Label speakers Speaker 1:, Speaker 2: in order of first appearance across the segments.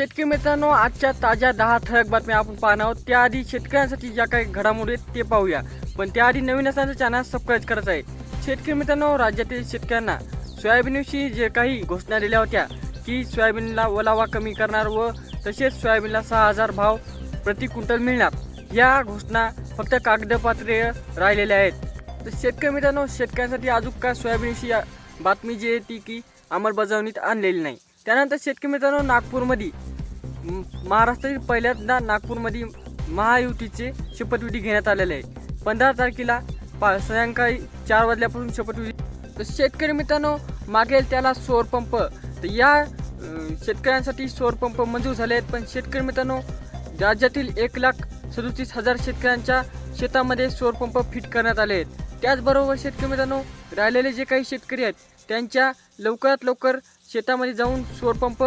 Speaker 1: शेतकरी मित्रांनो आजच्या ताज्या दहा ठळक बातम्या आपण पाहणार आहोत. त्याआधी शेतकऱ्यांसाठी ज्या काही घडामोडी आहेत ते पाहूया. पण त्याआधी नवीन असल्याचं चॅनल सबस्क्राईब करायचं आहे. शेतकरी मित्रांनो राज्यातील शेतकऱ्यांना सोयाबीनविषयी जे काही घोषणा दिल्या होत्या की सोयाबीनला ओलावा कमी करणार व तसेच सोयाबीनला सहा हजार भाव प्रति क्विंटल मिळणार या घोषणा फक्त कागदपत्रे राहिलेल्या आहेत. तर शेतकरी मित्रांनो शेतकऱ्यांसाठी अजून का सोयाबीनविषयी बातमी जी आहे ती की अंमलबजावणीत आणलेली नाही. त्यानंतर शेतकरी मित्रांनो नागपूरमध्ये महाराष्ट्रातील पहिल्यांदा नागपूरमध्ये महायुतीचे शपथविधी घेण्यात आलेले आहे. पंधरा तारखेला पा सायंकाळी चार वाजल्यापासून शपथविधी तर शेतकरी मित्रांनो मागेल त्याला सौर पंप. तर या शेतकऱ्यांसाठी सौर पंप मंजूर झाले आहेत. पण शेतकरी मित्रांनो राज्यातील एक लाख सदोतीस हजार शेतकऱ्यांच्या शेतामध्ये सौर पंप फिट करण्यात आले आहेत. त्याचबरोबर शेतकरी मित्रांनो राहिलेले जे काही शेतकरी आहेत त्यांच्या लवकरात लवकर शेतामध्ये जाऊन सौर पंप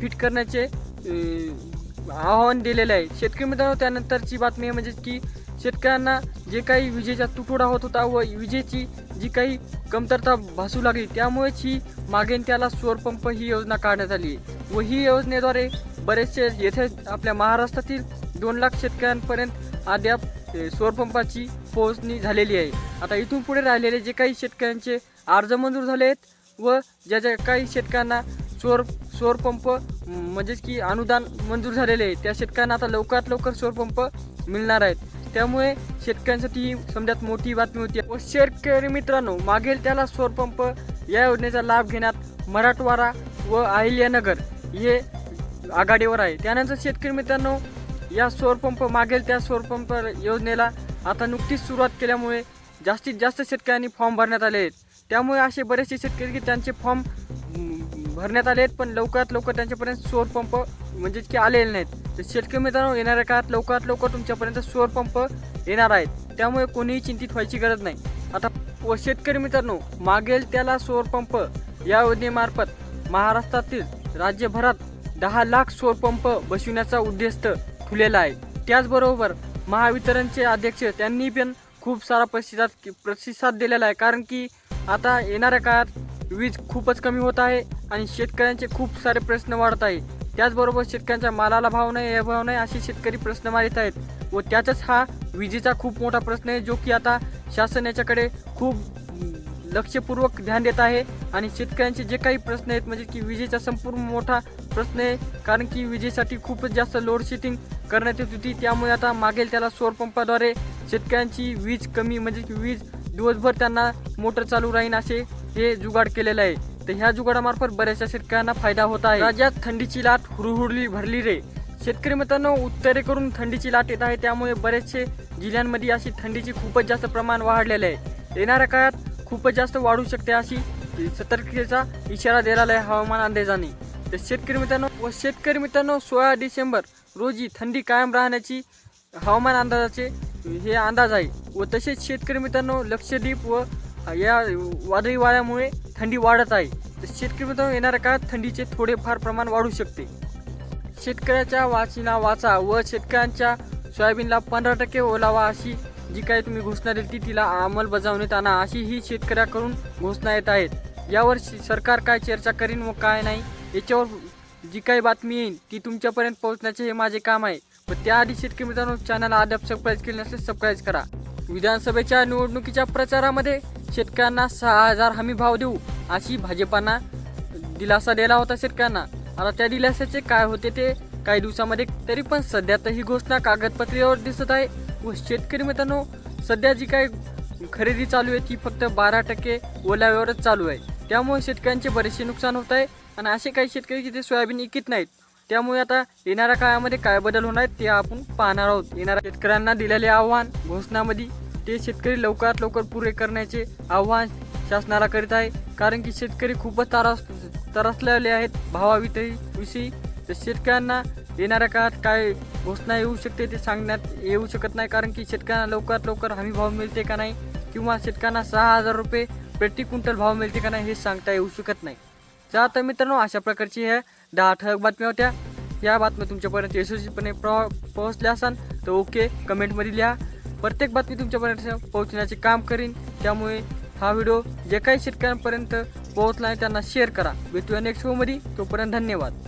Speaker 1: फिट करण्याचे आवाहन दिलेलं आहे. शेतकरी मित्रांनो त्यानंतरची बातमी म्हणजे की शेतकऱ्यांना जे काही विजेचा तुटवडा होत होता व विजेची जी काही कमतरता भासू लागली त्यामुळेच ही मागेन त्याला सौरपंप ही योजना काढण्यात आली आहे. व ही योजनेद्वारे बरेचसे येथे आपल्या महाराष्ट्रातील दोन लाख शेतकऱ्यांपर्यंत अद्याप सौरपंपाची पोहोचणी झालेली आहे. आता इथून पुढे राहिलेले जे काही शेतकऱ्यांचे अर्ज मंजूर झाले आहेत व ज्या ज्या काही शेतकऱ्यांना सौर सौर पंप म्हणजेच की अनुदान मंजूर झालेले आहे. त्या शेतकऱ्यांना आता लवकरात लवकर सौर पंप मिळणार आहेत. त्यामुळे शेतकऱ्यांसाठी ही समजात मोठी बातमी होती. व शेतकरी मित्रांनो मागेल त्याला सौर पंप या योजनेचा लाभ घेण्यात मराठवाडा व अहिल्यानगर हे आघाडीवर आहे. त्यानंतर शेतकरी मित्रांनो या सौर पंप मागेल त्या सौर पंप योजनेला आता नुकतीच सुरुवात केल्यामुळे जास्तीत जास्त शेतकऱ्यांनी फॉर्म भरण्यात आले आहेत. त्यामुळे असे बरेचसे शेतकरी की त्यांचे फॉर्म भरण्यात आले आहेत पण लवकरात लवकर त्यांच्यापर्यंत सौर पंप म्हणजेच की आलेले नाहीत. तर शेतकरी मित्रांनो येणाऱ्या काळात लवकरात लवकर तुमच्यापर्यंत सौर पंप येणार आहेत. त्यामुळे कोणीही चिंतित व्हायची गरज नाही. आता व शेतकरी मित्रांनो मागेल त्याला सौर पंप या योजनेमार्फत महाराष्ट्रातील राज्यभरात दहा लाख सौर पंप बसविण्याचा उद्दिष्ट ठेवलेला आहे. त्याचबरोबर महावितरणचे अध्यक्ष त्यांनी पण खूप सारा प्रतिसाद प्रतिसाद दिलेला आहे. कारण की आता येणाऱ्या काळात वीज खूपच कमी होत आहे. आणि शेतकऱ्यांचे खूप सारे प्रश्न वाढत आहे त्याचबरोबर शेतकऱ्यांच्या मालाला भाव नाही हे भाव नाही असे शेतकरी प्रश्न मारित आहेत. व त्याचाच हा विजेचा खूप मोठा प्रश्न आहे जो की आता शासन याच्याकडे खूप लक्षपूर्वक ध्यान देत आहे. आणि शेतकऱ्यांचे जे काही प्रश्न आहेत म्हणजे की विजेचा संपूर्ण मोठा प्रश्न आहे कारण की विजेसाठी खूपच जास्त लोडशेडिंग करण्यात येत होती. त्यामुळे आता मागेल त्याला सौरपंपाद्वारे शेतकऱ्यांची वीज कमी म्हणजे की वीज दिवसभर त्यांना मोटर चालू राहीन असे हे जुगाड केलेलं आहे. तर ह्या जुगाडामार्फत बऱ्याचशा शेतकऱ्यांना फायदा होत आहे. राज्यात थंडीची लाट हुरहुरली भरली रे. शेतकरी मित्रांनो उत्तरेकडून थंडीची लाट येत आहे. त्यामुळे बरेचसे जिल्ह्यांमध्ये अशी थंडीची खूपच जास्त प्रमाण वाढलेले आहे. येणाऱ्या काळात खूपच जास्त वाढू शकते अशी सतर्कतेचा इशारा दिलेला आहे हवामान अंदाजाने. तर शेतकरी मित्रांनो व शेतकरी मित्रांनो सोळा डिसेंबर रोजी थंडी कायम राहण्याची हवामान अंदाजाचे हे अंदाज आहे. व तसेच शेतकरी मित्रांनो लक्षद्वीप व या वादळी वाऱ्यामुळे थंडी वाढत आहे. तर शेतकरी मित्रांनो येणाऱ्या काळात थंडीचे थोडेफार प्रमाण वाढू शकते. शेतकऱ्याच्या वाचिना वाचा व शेतकऱ्यांच्या सोयाबीनला पंधरा टक्के ओलावा अशी जी काही तुम्ही घोषणा दिली ती तिला अंमलबजावणीत आणा अशी ही शेतकऱ्याकडून घोषणा येत आहेत. यावर श- सरकार काय चर्चा करीन व काय नाही याच्यावर जी काही बातमी येईल ती तुमच्यापर्यंत पोहोचण्याचे हे माझे काम आहे. व त्याआधी शेतकरी मित्रांनो चॅनल अद्याप सबस्क्राईब केले नसल्यास सबस्क्राईब करा. विधानसभेच्या निवडणुकीच्या प्रचारामध्ये शेतकऱ्यांना सहा हजार हमी भाव देऊ अशी भाजपानं दिलासा दिला होता शेतकऱ्यांना. आता त्या दिलासाचे काय होते ते काही दिवसामध्ये तरी पण सध्या तर ही घोषणा कागदपत्रावर दिसत आहे. व शेतकरी मित्रांनो सध्या जी काही खरेदी चालू आहे ती फक्त बारा टक्के ओलाव्यावरच चालू आहे. त्यामुळे शेतकऱ्यांचे बरेचसे नुकसान होत आहे आणि असे काही शेतकरी जिथे सोयाबीन विकत नाहीत त्यामुळे आता येणाऱ्या काळामध्ये काय बदल होणार आहेत ते आपण पाहणार आहोत. येणाऱ्या शेतकऱ्यांना दिलेले आव्हान घोषणामध्ये ते शेतकरी लवकरात लवकर पुरे करण्याचे आव्हान शासनाला करीत आहे. कारण की शेतकरी खूपच तरास तरासलेले आहेत. भावाविषयी विषयी. तर शेतकऱ्यांना येणाऱ्या काळात काय घोषणा येऊ शकते ते सांगण्यात येऊ शकत नाही. कारण की शेतकऱ्यांना लवकरात लवकर हमी भाव मिळते का नाही? किंवा शेतकऱ्यांना सहा हजार रुपये प्रति क्विंटल भाव मिळते का नाही हे सांगता येऊ शकत नाही. चला तर मित्रांनो अशा प्रकारची ह्या दहा ठळक बातम्या होत्या. या बातम्या तुमच्यापर्यंत यशस्वीपणे प्र पोहोचल्या असाल तर ओके कमेंटमध्ये लिहा. प्रत्येक बातमी तुमच्यापर्यंत पोहोचण्याचे काम करीन. त्यामुळे हा व्हिडिओ जे काही शेतकऱ्यांपर्यंत पोहोचला आहे त्यांना शेअर करा. भेटूया नेक्स्ट शोमध्ये तोपर्यंत धन्यवाद.